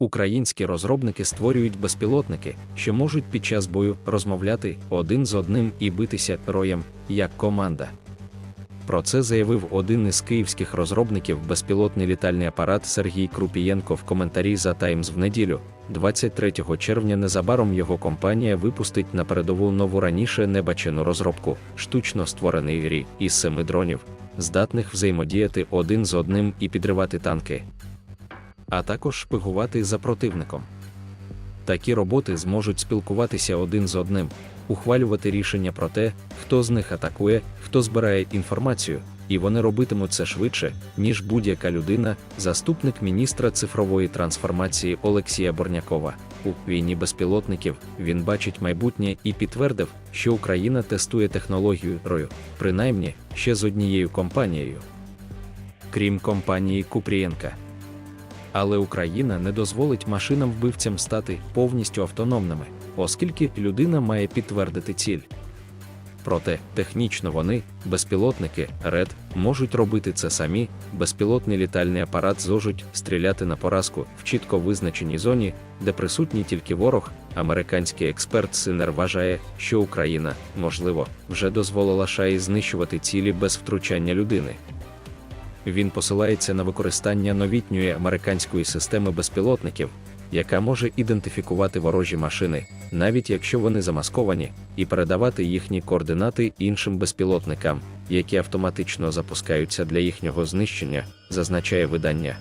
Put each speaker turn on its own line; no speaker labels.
Українські розробники створюють безпілотники, що можуть під час бою розмовляти один з одним і битися роєм як команда. Про це заявив один із київських розробників безпілотний літальний апарат Сергій Крупієнко в коментарі за Таймс в неділю. 23 червня незабаром його компанія випустить на передову нову раніше небачену розробку, штучно створений рі із семи дронів, здатних взаємодіяти один з одним і підривати танки, а також шпигувати за противником. Такі роботи зможуть спілкуватися один з одним, ухвалювати рішення про те, хто з них атакує, хто збирає інформацію, і вони робитимуть це швидше, ніж будь-яка людина, заступник міністра цифрової трансформації Олексія Борнякова. У війні безпілотників він бачить майбутнє і підтвердив, що Україна тестує технологію рою, принаймні ще з однією компанією. Крім компанії Купрієнка. Але Україна не дозволить машинам-вбивцям стати повністю автономними, оскільки людина має підтвердити ціль. Проте технічно вони, безпілотники, РЕД, можуть робити це самі, безпілотний літальний апарат зможуть стріляти на поразку в чітко визначеній зоні, де присутній тільки ворог. Американський експерт Синер вважає, що Україна, можливо, вже дозволила шаї знищувати цілі без втручання людини. Він посилається на використання новітньої американської системи безпілотників, яка може ідентифікувати ворожі машини, навіть якщо вони замасковані, і передавати їхні координати іншим безпілотникам, які автоматично запускаються для їхнього знищення, зазначає видання.